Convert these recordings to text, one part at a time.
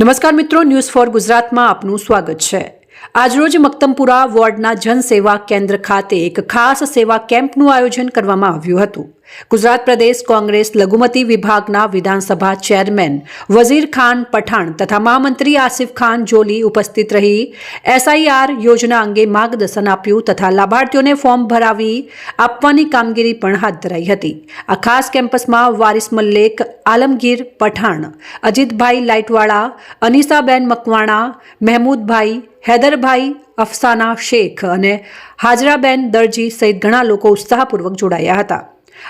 નમસ્કાર મિત્રો news for ગુજરાતમાં આપનું સ્વાગત છે. આજરોજ મક્તમપુરા વોર્ડના જનસેવા કેન્દ્ર ખાતે એક ખાસ સેવા કેમ્પનું આયોજન કરવામાં આવ્યું હતું. ગુજરાત પ્રદેશ કોંગ્રેસ લઘુમતી વિભાગના વિધાનસભા ચેરમેન વઝીર ખાન પઠાણ તથા મહામંત્રી આસિફ ખાન જોલી ઉપસ્થિત રહી, એસઆઈઆર યોજના અંગે માર્ગદર્શન આપ્યું તથા લાભાર્થીઓને ફોર્મ ભરાવી આપવાની કામગીરી પણ હાથ ધરાઈ હતી. આ ખાસ કેમ્પસમાં વારિસ મલ્લેક, આલમગીર પઠાણ, અજીતભાઈ લાઇટવાળા, અનિસાબેન મકવાણા, મહેમૂદભાઈ હૈદરભાઈ, અફસાના શેખ અને હાજરાબેન દરજી સહિત ઘણા લોકો ઉત્સાહપૂર્વક જોડાયા હતા.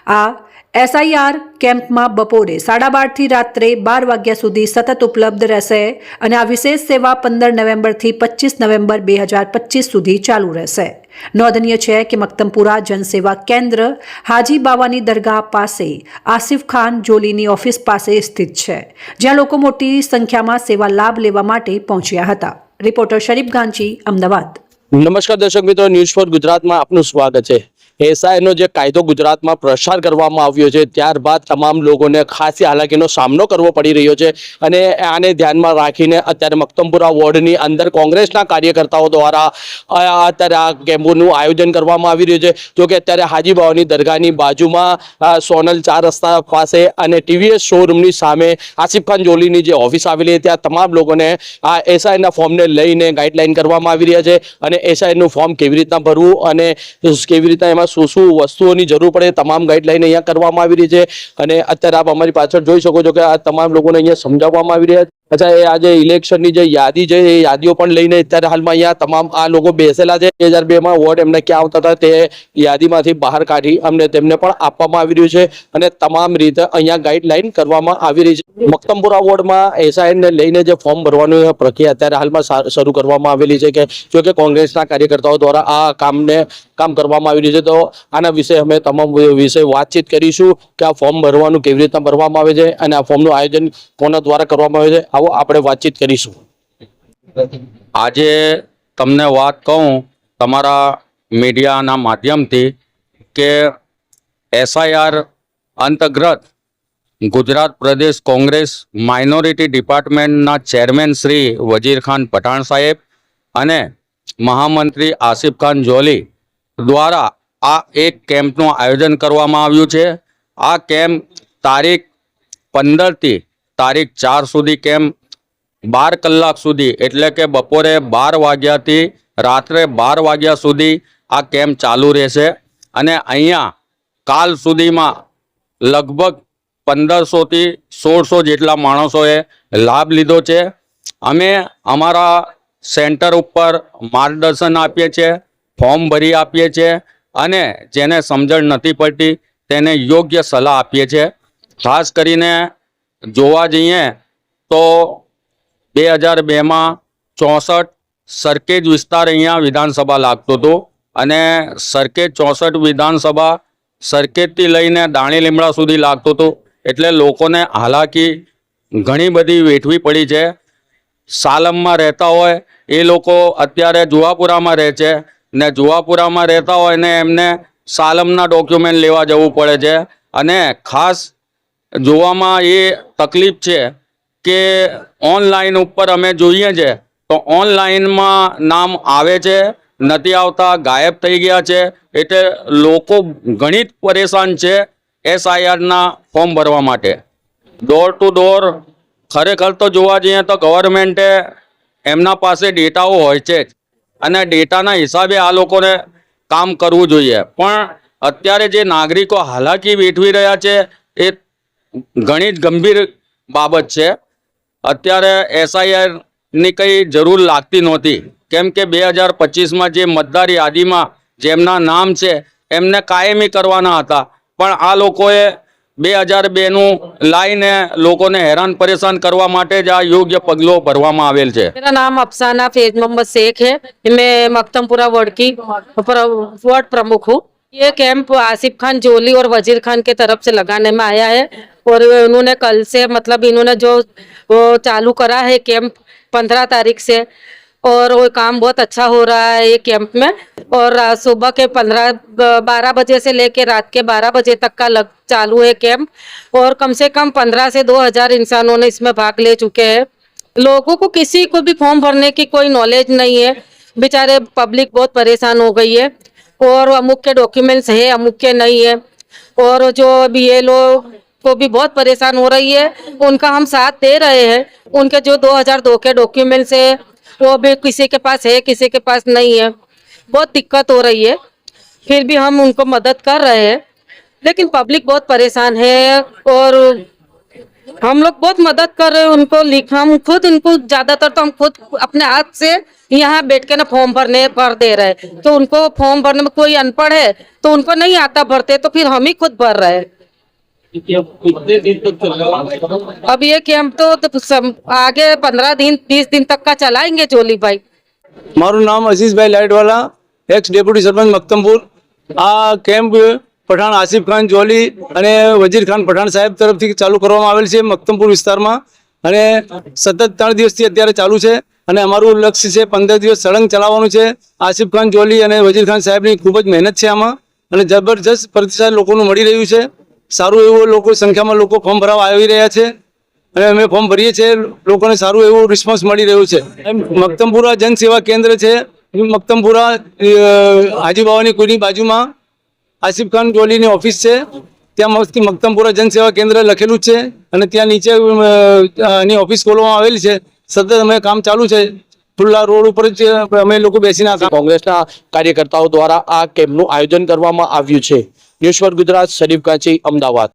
આ એસઆઈઆર કેમ્પમાં બપોરે સાડા બારથી રાત્રે બાર વાગ્યા સુધી સતત ઉપલબ્ધ રહેશે અને આ વિશેષ સેવા પંદર નવેમ્બરથી પચીસ નવેમ્બર બે હજાર પચીસ સુધી ચાલુ રહેશે. નોંધનીય છે કે મક્તમપુરા જનસેવા કેન્દ્ર હાજી બાવાની દરગાહ પાસે આસિફ ખાન જોલીની ઓફિસ પાસે સ્થિત છે, જ્યાં લોકો મોટી સંખ્યામાં સેવા લાભ લેવા માટે પહોંચ્યા હતા. રિપોર્ટર શરીફ ગાંચી અમદાવાદ. નમસ્કાર દર્શક મિત્રો ન્યૂઝ ફોર ગુજરાતમાં આપનું સ્વાગત છે. એસઆઈનો જે કાયદો ગુજરાતમાં પ્રસાર કરવામાં આવ્યો છે, ત્યારબાદ તમામ લોકોને ખાસી હાલાકીનો સામનો કરવો પડી રહ્યો છે અને આને ધ્યાનમાં રાખીને અત્યારે મક્તમપુરા વોર્ડની અંદર કોંગ્રેસના કાર્યકર્તાઓ દ્વારા અત્યારે આ કેમ્પોનું આયોજન કરવામાં આવી રહ્યું છે. જો કે અત્યારે હાજી બાવાની દરગાહની બાજુમાં સોનલ ચાર રસ્તા પાસે અને ટીવીએસ શોરૂમની સામે આસિફ ખાન જોલીની જે ઓફિસ આવેલી ત્યાં તમામ લોકોને આ એસઆઈના ફોર્મને લઈને ગાઈડલાઈન કરવામાં આવી રહ્યા છે અને એસઆઈનું ફોર્મ કેવી રીતના ભરવું અને કેવી રીતના એમાં શું શું વસ્તુઓની જરૂર પડે તમામ ગાઈડલાઈન અહીંયા કરવામાં આવી રહી છે. અને અત્યારે આપ અમારી પાછળ જોઈ શકો છો કે આ તમામ લોકોને અહીંયા સમજાવવામાં આવી રહ્યા છે. અચ્છા, એ આજે ઇલેક્શનની જે યાદી છે, એ યાદીઓ પણ લઈને અત્યારે હાલમાં અહીંયા તમામ આ લોકો બેસેલા છે. બે હજાર બેમાં વોટ એમને ક્યાં આવતા હતા તે યાદીમાંથી બહાર કાઢી અમને તેમને પણ આપવામાં આવી રહ્યું છે અને તમામ રીતે અહીંયા ગાઈડલાઈન કરવામાં આવી રહી છે. મક્તમપુરા વોર્ડમાં એસઆઈને લઈને જે ફોર્મ ભરવાની પ્રક્રિયા અત્યારે હાલમાં શરૂ કરવામાં આવેલી છે કે, જો કે કોંગ્રેસના કાર્યકર્તાઓ દ્વારા આ કામને, કામ કરવામાં આવી રહ્યું છે. તો આના વિશે અમે તમામ વિશે વાતચીત કરીશું કે આ ફોર્મ ભરવાનું કેવી રીતના ભરવામાં આવે છે અને આ ફોર્મનું આયોજન કોના દ્વારા કરવામાં આવે છે. આવો આપણે વાતચીત કરીશું. આજે તમને વાત કહું તમારા મીડિયાના માધ્યમથી કે એસઆઈઆર અંતર્ગત ગુજરાત પ્રદેશ કોંગ્રેસ માઇનોરિટી ડિપાર્ટમેન્ટના ચેરમેન શ્રી વજીર ખાન પઠાણ સાહેબ અને મહામંત્રી આસિફ ખાન જોલી દ્વારા આ એક કેમ્પનું આયોજન કરવામાં આવ્યું છે. આ કેમ્પ તારીખ પંદરથી તારીખ ચાર સુધી કેમ? બાર કલાક સુધી, એટલે કે બપોરે બાર વાગ્યાથી રાત્રે બાર વાગ્યા સુધી આ કેમ્પ ચાલુ રહેશે? અને અહીંયા કાલ સુધીમાં લગભગ પંદરસોથી સોળસો જેટલા માણસોએ લાભ લીધો છે. અમે અમારા સેન્ટર ઉપર માર્ગદર્શન આપીએ છીએ, ફોર્મ ભરી આપીએ છીએ અને જેને સમજણ નથી પડતી તેને યોગ્ય સલાહ આપીએ છીએ. ખાસ કરીને જોવા જઈએ તો બે હજાર બેમાં ચોસઠ સરખેજ વિસ્તાર અહીંયા વિધાનસભા લાગતો હતો અને સરખેજ ચોસઠ વિધાનસભા સરખેજથી લઈને દાણી લીમડા સુધી લાગતો હતો. એટલે લોકોને હાલાકી ઘણી બધી વેઠવી પડી છે. સાલમમાં રહેતા હોય એ લોકો અત્યારે જુવાપુરામાં રહે છે ને જુવાપુરામાં રહેતા હોય ને એમને સાલમના ડોક્યુમેન્ટ લેવા જવું પડે છે. અને ખાસ જોવામાં એ તકલીફ છે કે ઓનલાઈન ઉપર અમે જોઈએ છે, તો ઓનલાઈનમાં નામ આવે છે, નથી આવતા, ગાયબ થઈ ગયા છે, એટલે લોકો ઘણી પરેશાન છે એસઆઈઆરના ફોર્મ ભરવા માટે. ડોર ટુ ડોર ખરેખર તો જોવા જઈએ તો ગવર્મેન્ટે એમના પાસે ડેટાઓ હોય છે અને ડેટાના હિસાબે આ લોકોને કામ કરવું જોઈએ. પણ અત્યારે જે નાગરિકો હાલાકી વેઠવી રહ્યા છે, એ ઘણી જ ગંભીર બાબત છે અત્યારે એસઆઈઆરની કંઈ જરૂર લાગતી નહોતી કેમ કે બે હજાર પચીસમાં જે મતદાર યાદીમાં જેમના નામ છે એમને કાયમી કરવાના હતા પણ આ લોકોએ બે હજાર બેનું લાઈને લોકોને હેરાન પરેશાન કરવા માટે જ આ યોગ્ય પગલો ભરવામાં આવેલ છે मेरा नाम अफसाना फैज मोहम्मद शेख है मैं मक्तमपुरा वार्ड की प्र- वार्ड प्रमुख हूँ ये कैंप आसिफ खान जोली और वजीर खान के तरफ से लगाने में आया है और उन्होंने कल से मतलब इन्होंने जो, वो चालू करा है कैंप पंद्रह तारीख से, और वो काम बहुत अच्छा हो रहा है ये कैंप में। और सुबह के पंद्रह बारह बजे से लेके रात के बारह बजे तक का लग, चालू है कैंप। और कम से कम पंद्रह से दो हज़ार इंसानों ने इसमें भाग ले चुके हैं। लोगों को किसी को भी फॉर्म भरने की कोई नॉलेज नहीं है। बेचारे पब्लिक बहुत परेशान हो गई है। और अमुक के डॉक्यूमेंट्स है, अमुक के नहीं है। और जो बी लोग को भी बहुत परेशान हो रही है। उनका हम साथ दे रहे हैं। उनके जो 2002 के डॉक्यूमेंट्स है, वो भी किसी के पास है, किसी के पास नहीं है। बहुत दिक्कत हो रही है। फिर भी हम उनको मदद कर रहे हैं। लेकिन पब्लिक बहुत परेशान है और हम लोग बहुत मदद कर रहे हैं उनको लिख, हम खुद उनको ज़्यादातर तो हम खुद अपने हाथ से यहाँ बैठ के ना फॉर्म भरने भर दे रहे हैं। तो उनको फॉर्म भरने में कोई अनपढ़ है तो उनको नहीं आता भरते तो फिर हम ही खुद भर रहे हैं। अब ये कैंप तो, तो सम- आगे पंद्रह दिन बीस दिन तक का चलाएंगे जोली भाई મારું નામ અઝીઝભાઈ લાઇટવાલા એક્સ ડેપ્યુટી સરપંચ મક્તમપુર આ કેમ્પ પઠાણ આસિફ ખાન જોલી અને વજીર ખાન પઠાણ સાહેબ તરફથી ચાલુ કરવામાં આવેલ છે મક્તમપુર વિસ્તારમાં અને સતત ત્રણ દિવસથી અત્યારે ચાલુ છે અને અમારું લક્ષ્ય છે પંદર દિવસ સળંગ ચલાવવાનું છે આસિફ ખાન જોલી અને વજીર ખાન સાહેબની ખૂબ જ મહેનત છે આમાં અને જબરજસ્ત પ્રતિસાદ લોકોનું મળી રહ્યું છે સારું એવું લોકો સંખ્યામાં લોકો ફોર્મ ભરાવા આવી રહ્યા છે. અને અમે ફોર્મ ભરીએ છીએ, લોકોને સારું એવું રિસ્પોન્સ મળી રહ્યું છે. એમ મક્તમપુરા જન સેવા કેન્દ્ર છે. મક્તમપુરા હાજીબાવાની હાજી કુની બાજુમાં આસિફ ખાન જોલીની ઓફિસ છે. ત્યાં મક્તમપુરા જન સેવા કેન્દ્ર લખેલું છે. અને ત્યાં નીચે એની ઓફિસ ખોલવામાં આવેલી છે. સતત અમે કામ ચાલુ છે. ખુલ્લા રોડ ઉપર જ, અમે લોકો બેસીને કોંગ્રેસના કાર્યકર્તાઓ દ્વારા આ કેમ્પનું આયોજન કરવામાં આવ્યું છે. ન્યૂઝ ગુજરાત શરીફ કાંચી અમદાવાદ.